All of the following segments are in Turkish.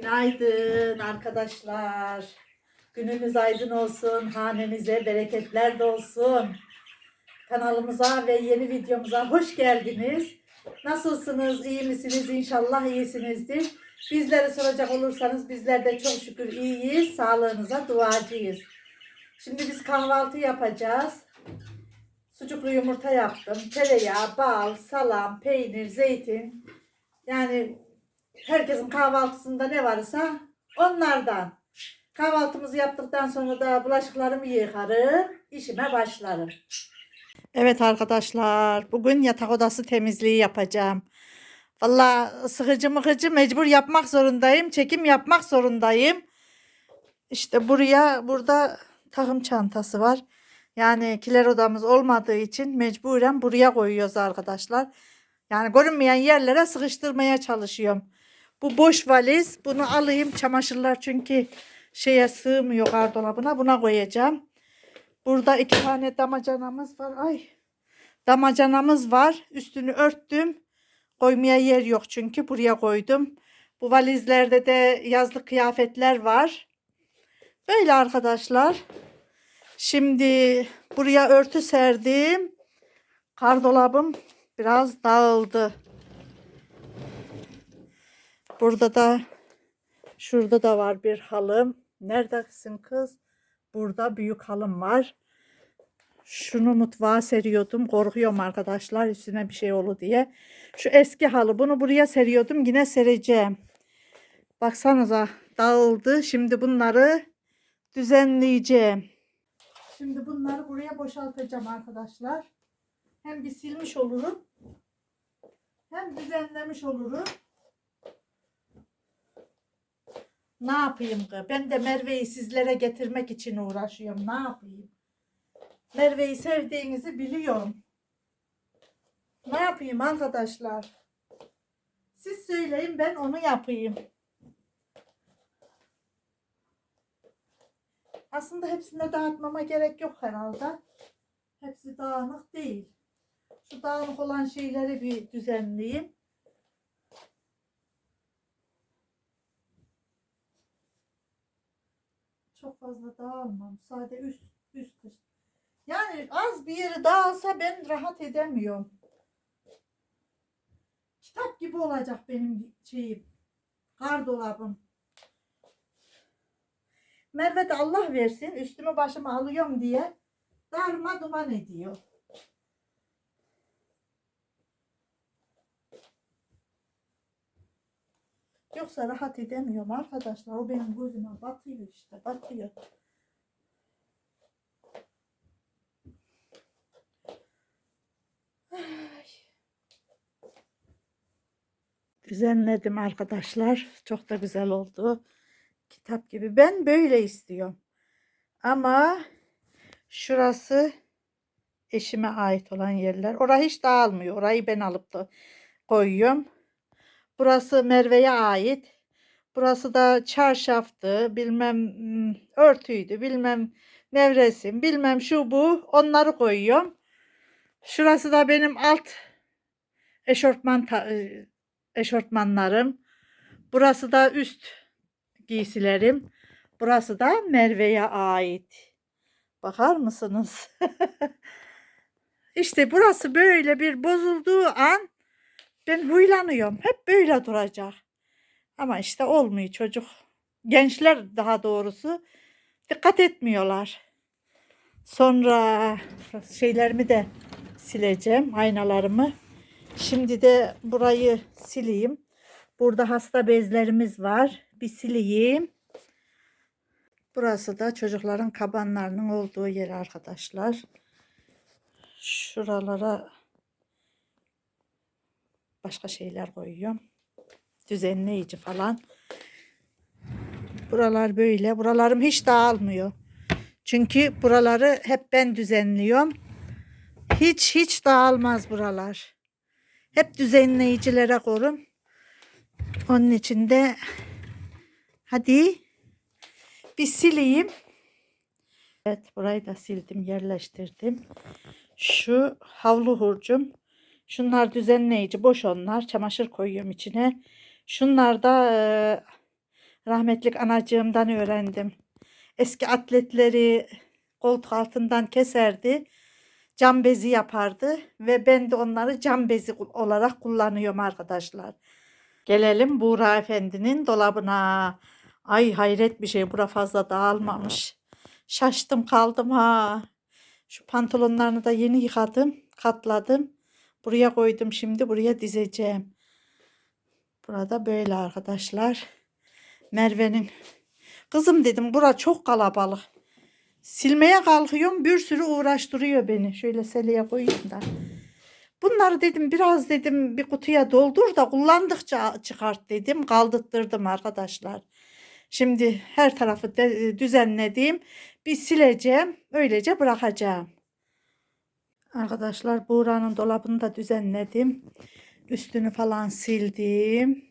Günaydın arkadaşlar. Gününüz aydın olsun. Hanenize bereketler dolsun. Kanalımıza ve yeni videomuza hoş geldiniz. Nasılsınız? İyi misiniz? İnşallah iyisinizdir. Bizleri soracak olursanız bizler de çok şükür iyiyiz. Sağlığınıza duacıyız. Şimdi biz kahvaltı yapacağız. Sucuklu yumurta yaptım. Tereyağı, bal, salam, peynir, zeytin. Yani herkesin kahvaltısında ne varsa onlardan. Kahvaltımızı yaptıktan sonra da bulaşıklarımı yıkarım, işime başlarım. Evet arkadaşlar, bugün yatak odası temizliği yapacağım. Valla sıkıcı mıkıcı mecbur yapmak zorundayım, çekim yapmak zorundayım. İşte buraya, burada takım çantası var. Yani kiler odamız olmadığı için mecburen buraya koyuyoruz arkadaşlar. Yani görünmeyen yerlere sıkıştırmaya çalışıyorum. Bu boş valiz. Bunu alayım. Çamaşırlar çünkü şeye sığmıyor gardolabına. Buna koyacağım. Burada iki tane damacanamız var. Ay. Damacanamız var. Üstünü örttüm. Koymaya yer yok çünkü. Buraya koydum. Bu valizlerde de yazlık kıyafetler var. Böyle arkadaşlar. Şimdi buraya örtü serdim. Gardolabım biraz dağıldı. Burada da şurada da var bir halım. Neredesin kız? Burada büyük halım var. Şunu mutfağa seriyordum. Korkuyorum arkadaşlar üstüne bir şey olur diye. Şu eski halı bunu buraya seriyordum. Yine sereceğim. Baksanıza dağıldı. Şimdi bunları düzenleyeceğim. Şimdi bunları buraya boşaltacağım arkadaşlar. Hem bir silmiş olurum. Hem düzenlemiş olurum. Ne yapayım kız? Ben de Merve'yi sizlere getirmek için uğraşıyorum. Ne yapayım? Merve'yi sevdiğinizi biliyorum. Ne yapayım arkadaşlar? Siz söyleyin ben onu yapayım. Aslında hepsine dağıtmama gerek yok herhalde. Hepsi dağınık değil. Şu dağınık olan şeyleri bir düzenleyeyim. Çok fazla dağılmam. Sadece üst üst kış. Yani az bir yeri dağılsa ben rahat edemiyorum. Kitap gibi olacak benim şeyim. Gardolabım. Merve de Allah versin üstümü başımı alıyorum diye darma duman ediyor. Yoksa rahat edemiyorum arkadaşlar. O benim gözüme batıyor işte. Batıyor. Ay. Düzenledim arkadaşlar. Çok da güzel oldu. Kitap gibi. Ben böyle istiyorum. Ama şurası eşime ait olan yerler. Orayı hiç dağılmıyor. Orayı ben alıp da koyuyorum. Burası Merve'ye ait. Burası da çarşaftı, bilmem örtüydü, bilmem nevresim, bilmem şu bu. Onları koyuyorum. Şurası da benim alt eşortman e, eşortmanlarım. Burası da üst giysilerim. Burası da Merve'ye ait. Bakar mısınız? işte burası böyle bir bozulduğu an ben huylanıyorum. Hep böyle duracak. Ama işte olmuyor çocuk. Gençler daha doğrusu dikkat etmiyorlar. Sonra şeylerimi de sileceğim, aynalarımı. Şimdi de burayı sileyim. Burada hasta bezlerimiz var. Bir sileyim. Burası da çocukların kabanlarının olduğu yer arkadaşlar. Şuralara başka şeyler koyuyorum. Düzenleyici falan. Buralar böyle. Buralarım hiç dağılmıyor. Çünkü buraları hep ben düzenliyorum. Hiç hiç dağılmaz buralar. Hep düzenleyicilere korum. Onun için de hadi bir sileyim. Evet burayı da sildim yerleştirdim. Şu havlu hurcum. Şunlar düzenleyici boş onlar. Çamaşır koyuyorum içine. Şunlar da e, Rahmetlik anacığımdan öğrendim. Eski atletleri koltuk altından keserdi. Cam bezi yapardı ve ben de onları cam bezi olarak kullanıyorum arkadaşlar. Gelelim Buğra Efendi'nin dolabına. Ay hayret bir şey. Bura fazla dağılmamış. Şaştım kaldım ha. Şu pantolonlarını da yeni yıkadım. Katladım. Buraya koydum şimdi. Buraya dizeceğim. Burada böyle arkadaşlar. Merve'nin. Kızım dedim bura çok kalabalık. Silmeye kalkıyorum bir sürü uğraştırıyor beni. Şöyle seliye koyayım da. Bunları dedim biraz dedim bir kutuya doldur da kullandıkça çıkart dedim. Kaldırttırdım arkadaşlar. Şimdi her tarafı de, düzenledim. Bir sileceğim. Öylece bırakacağım. Arkadaşlar Buğra'nın dolabını da düzenledim. Üstünü falan sildim.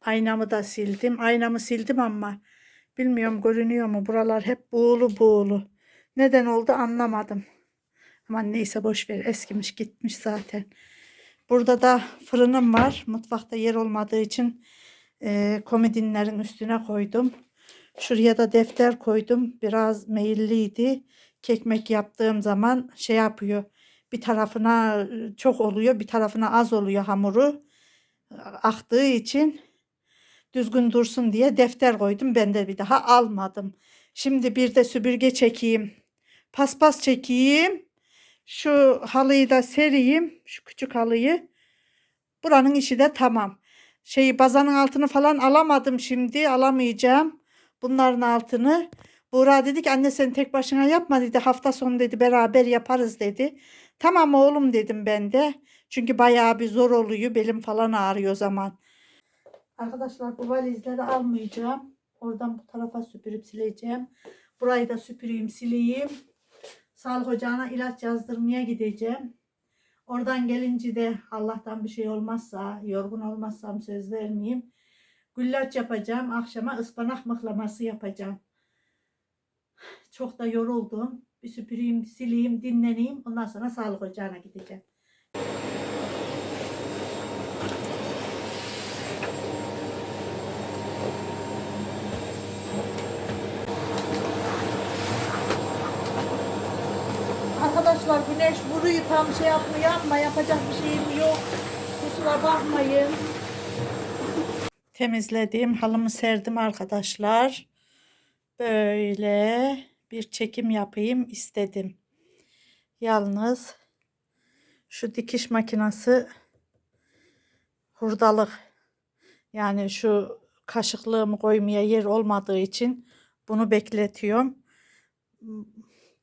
Aynamı da sildim. Aynamı sildim ama bilmiyorum görünüyor mu? Buralar hep buğulu buğulu. Neden oldu anlamadım. Ama neyse boş ver eskimiş gitmiş zaten. Burada da fırınım var. Mutfakta yer olmadığı için e, komodinlerin üstüne koydum. Şuraya da defter koydum. Biraz meyilliydi. Kekmek yaptığım zaman şey yapıyor. Bir tarafına çok oluyor, bir tarafına az oluyor hamuru. Aktığı için düzgün dursun diye defter koydum. Ben de bir daha almadım. Şimdi bir de süpürge çekeyim. Paspas çekeyim. Şu halıyı da sereyim. Şu küçük halıyı. Buranın işi de tamam. Şeyi bazanın altını falan alamadım şimdi. Alamayacağım. Bunların altını. Buğra dedi ki anne sen tek başına yapma dedi. Hafta sonu dedi beraber yaparız dedi. Tamam oğlum dedim ben de. Çünkü bayağı bir zor oluyor. Belim falan ağrıyor zaman. Arkadaşlar bu valizleri almayacağım. Oradan bu tarafa süpürüp sileceğim. Burayı da süpüreyim sileyim. Sağlık ocağına ilaç yazdırmaya gideceğim. Oradan gelince de Allah'tan bir şey olmazsa, yorgun olmazsam söz vermeyeyim. Güllaç yapacağım. Akşama ıspanak mıhlaması yapacağım. Çok da yoruldum. Bir süpüreyim, sileyim, dinleneyim. Ondan sonra sağlık ocağına gideceğim. Arkadaşlar güneş vuruyor tam şey yapmıyor ama yapacak bir şeyim yok. Kusura bakmayın. Temizlediğim halımı serdim arkadaşlar. Böyle bir çekim yapayım istedim. Yalnız şu dikiş makinesi hurdalık. Yani şu kaşıklığımı koymaya yer olmadığı için bunu bekletiyorum.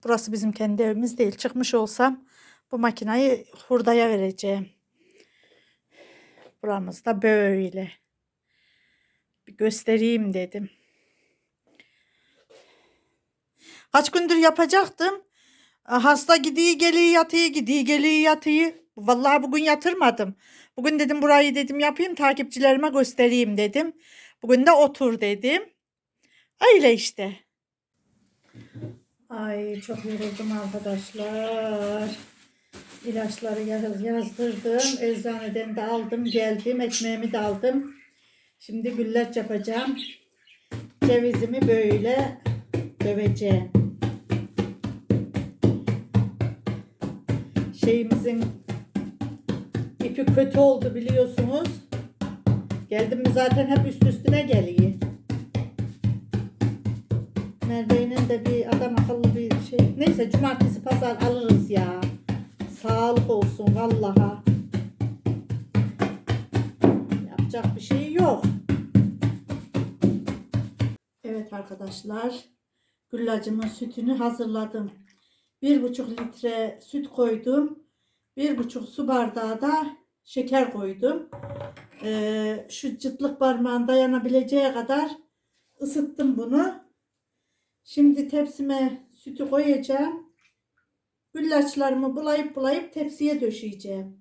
Burası bizim kendi evimiz değil. Çıkmış olsam bu makinayı hurdaya vereceğim. Buramız da böyle. Bir göstereyim dedim. Kaç gündür yapacaktım. Hasta gidiyor geliyor yatıyor gidiyor geliyor yatıyor. Vallahi bugün yatırmadım. Bugün dedim burayı dedim yapayım takipçilerime göstereyim dedim. Bugün de otur dedim. Öyle işte. Ay çok yoruldum arkadaşlar. İlaçları yaz- yazdırdım. Eczaneden de aldım geldim. Ekmeğimi de aldım. Şimdi güllaç yapacağım. Cevizimi böyle döveceğim. Şeyimizin ipi kötü oldu biliyorsunuz. Geldim mi zaten hep üst üstüne geliyor. Merve'nin de bir adam akıllı bir şey. Neyse cumartesi pazar alırız ya. Sağlık olsun vallaha. Yapacak bir şey yok. Evet arkadaşlar. Güllacımın sütünü hazırladım. Bir buçuk litre süt koydum. Bir buçuk su bardağı da şeker koydum. Ee, şu çıtlık parmağın dayanabileceği kadar ısıttım bunu. Şimdi tepsime sütü koyacağım. Güllaçlarımı bulayıp bulayıp tepsiye döşeyeceğim.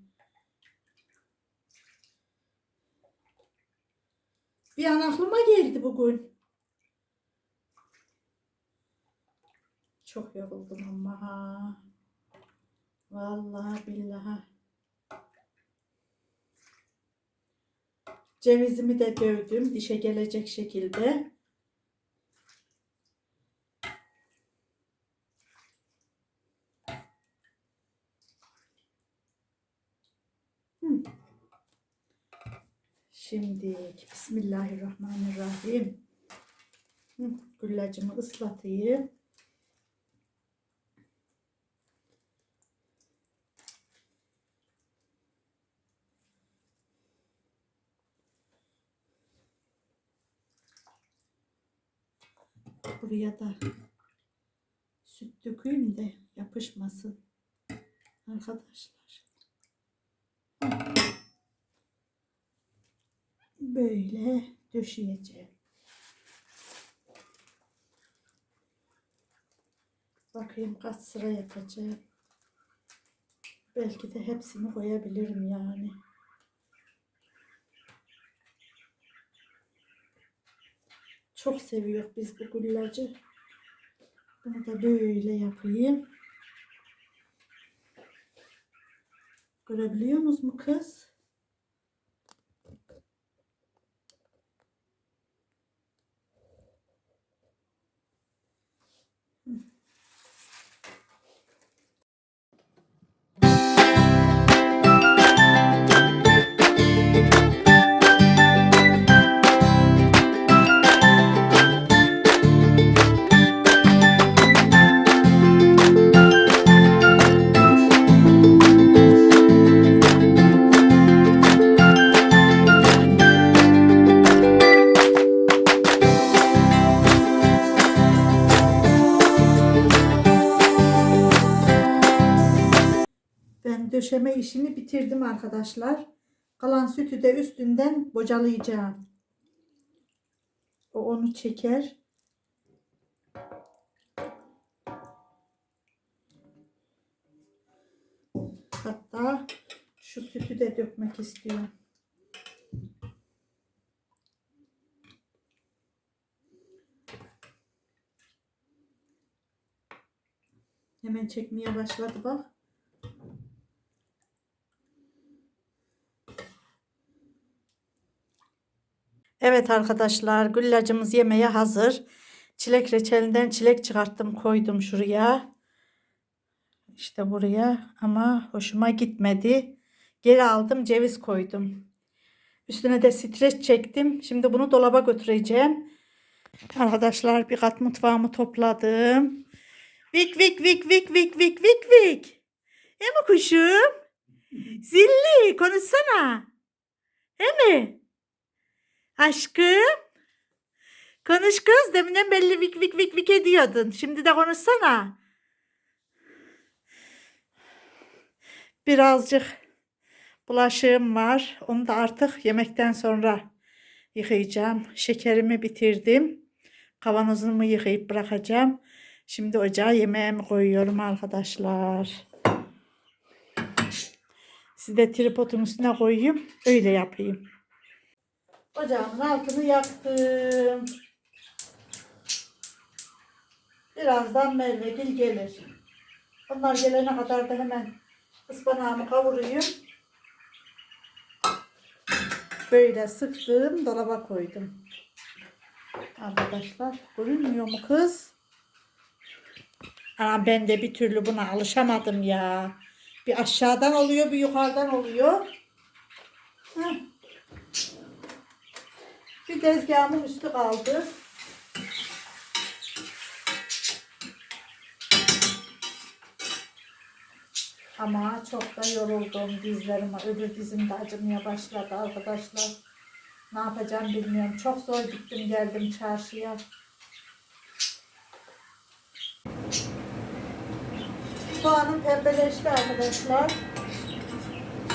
Bir an aklıma geldi bugün. Çok yoruldum ama. Vallahi billahi. Cevizimi de dövdüm dişe gelecek şekilde. Şimdi Bismillahirrahmanirrahim. Güllacımı ıslatayım. Buraya da süt dökeyim de yapışmasın. Arkadaşlar. Böyle döşeyeceğim. Bakayım kaç sıra yapacağım. Belki de hepsini koyabilirim yani. Çok seviyor biz bu güllacı. Bunu da böyle yapayım. Görebiliyor musunuz mu kız? Döşeme işini bitirdim arkadaşlar. Kalan sütü de üstünden bocalayacağım. O onu çeker. Hatta şu sütü de dökmek istiyorum. Hemen çekmeye başladı bak. Evet arkadaşlar güllacımız yemeğe hazır. Çilek reçelinden çilek çıkarttım koydum şuraya. İşte buraya ama hoşuma gitmedi. Geri aldım ceviz koydum. Üstüne de streç çektim. Şimdi bunu dolaba götüreceğim. Arkadaşlar bir kat mutfağımı topladım. Vik vik vik vik vik vik vik vik. E mi kuşum? Zilli konuşsana. He mi? Aşkım. Konuş kız. Deminden belli vik vik vik vik ediyordun. Şimdi de konuşsana. Birazcık bulaşığım var. Onu da artık yemekten sonra yıkayacağım. Şekerimi bitirdim. Kavanozumu yıkayıp bırakacağım. Şimdi ocağa yemeğimi koyuyorum arkadaşlar. Size tripodun üstüne koyayım. Öyle yapayım. Ocağımın altını yaktım. Birazdan Mervegil gelir. Onlar gelene kadar da hemen ıspanağımı kavurayım. Böyle sıktım, dolaba koydum. Arkadaşlar, görünmüyor mu kız? Aa, ben de bir türlü buna alışamadım ya. Bir aşağıdan oluyor, bir yukarıdan oluyor. Heh. Bir tezgahımın üstü kaldı. Ama çok da yoruldum dizlerime. Öbür dizim de acımaya başladı arkadaşlar. Ne yapacağım bilmiyorum. Çok zor gittim geldim çarşıya. Soğanım pembeleşti arkadaşlar.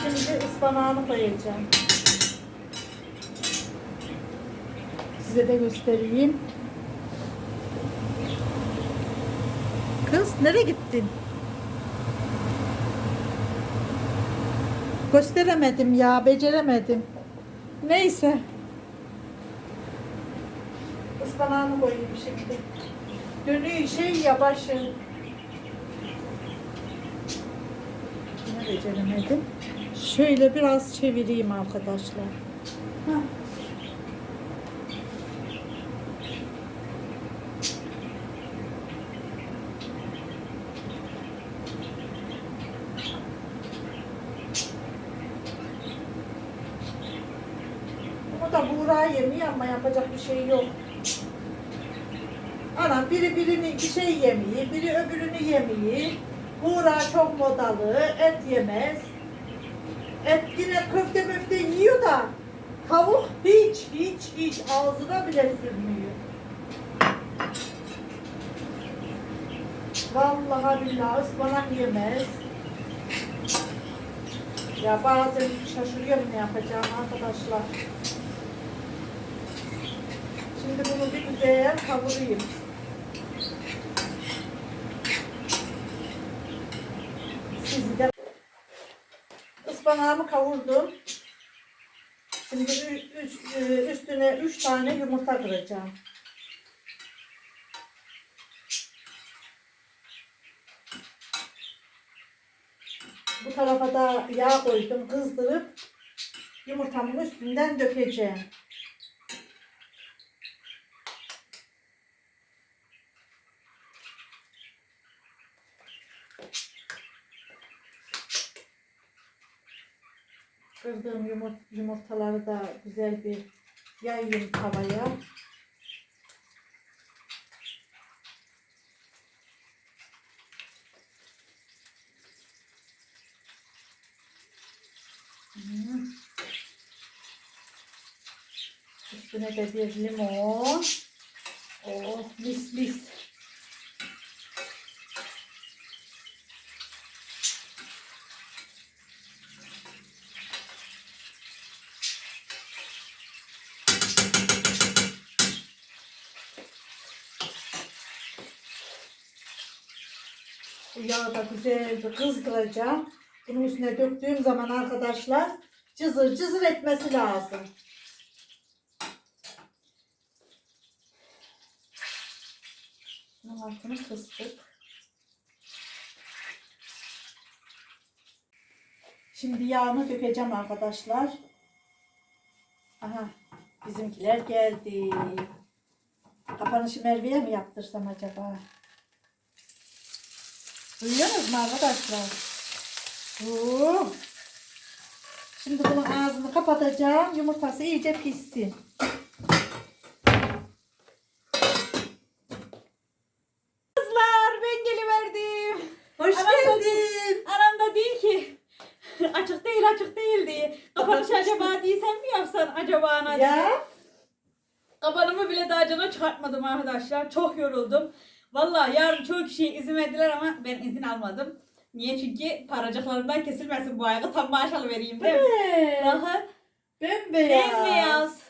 Şimdi ıspanağını koyacağım. Size de göstereyim. Kız nereye gittin? Gösteremedim ya, beceremedim. Neyse. Ispanağını koyayım şimdi. Dönüyor şey ya başı. Yine beceremedim. Şöyle biraz çevireyim arkadaşlar. Heh. O da Buğra yemiyor ama yapacak bir şey yok. Ana biri birini bir şey yemiyor, biri öbürünü yemiyor. Buğra çok modalı, et yemez. Et yine köfte möfte yiyor da tavuk hiç hiç hiç ağzına bile sürmüyor. Vallahi billahi ıspanak yemez. Ya bazen şaşırıyorum ne yapacağım arkadaşlar. Şimdi bunu bir güzel kavurayım. Sizi de ıspanağımı kavurdum. Şimdi e, üstüne üç tane yumurta kıracağım. Bu tarafa da yağ koydum, kızdırıp yumurtamın üstünden dökeceğim. Kırdığım yumurt, yumurtaları da güzel bir yayayım tavaya. Hmm. Üstüne de bir limon. Oh mis mis. Bu yağı da güzelce kızdıracağım. Bunun üstüne döktüğüm zaman arkadaşlar cızır cızır etmesi lazım. Altını kıstık. Şimdi yağını dökeceğim arkadaşlar. Aha bizimkiler geldi. Kapanışı Merve'ye mi yaptırsam acaba? Duyuyorsunuz mu arkadaşlar? Oo. Şimdi bunun ağzını kapatacağım. Yumurtası iyice pişsin. Kızlar ben geliverdim. Hoş Aramda- geldin. Aramda değil ki. açık değil açık değil diye. Kapanış acaba diye sen mi yapsan acaba ana diye. Ya Kapanımı bile daha cana çıkartmadım arkadaşlar. Çok yoruldum. Vallahi yarın çoğu kişiye izin verdiler ama ben izin almadım. Niye? Çünkü paracıklarımdan kesilmesin bu ayda tam maaş alıvereyim değil mi? Evet. Daha Bembeyaz. bembeyaz.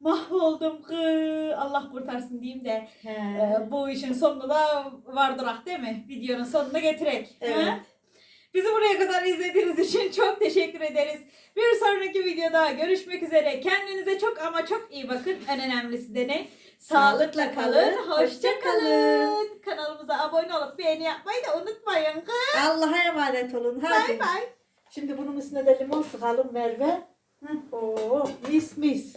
Mahvoldum kız. Allah kurtarsın diyeyim de. He. Ee, bu işin sonunda da vardır ah değil mi? Videonun sonuna getirek. Evet. Ha? Bizi buraya kadar izlediğiniz için çok teşekkür ederiz. Bir sonraki videoda görüşmek üzere. Kendinize çok ama çok iyi bakın. En önemlisi de ne? Sağlıkla kalın, hoşça kalın. Kanalımıza abone olup beğeni yapmayı da unutmayın. Allah'a emanet olun. Hadi. Bay bay. Şimdi bunun üstüne de limon sıkalım Merve. Oo, mis mis.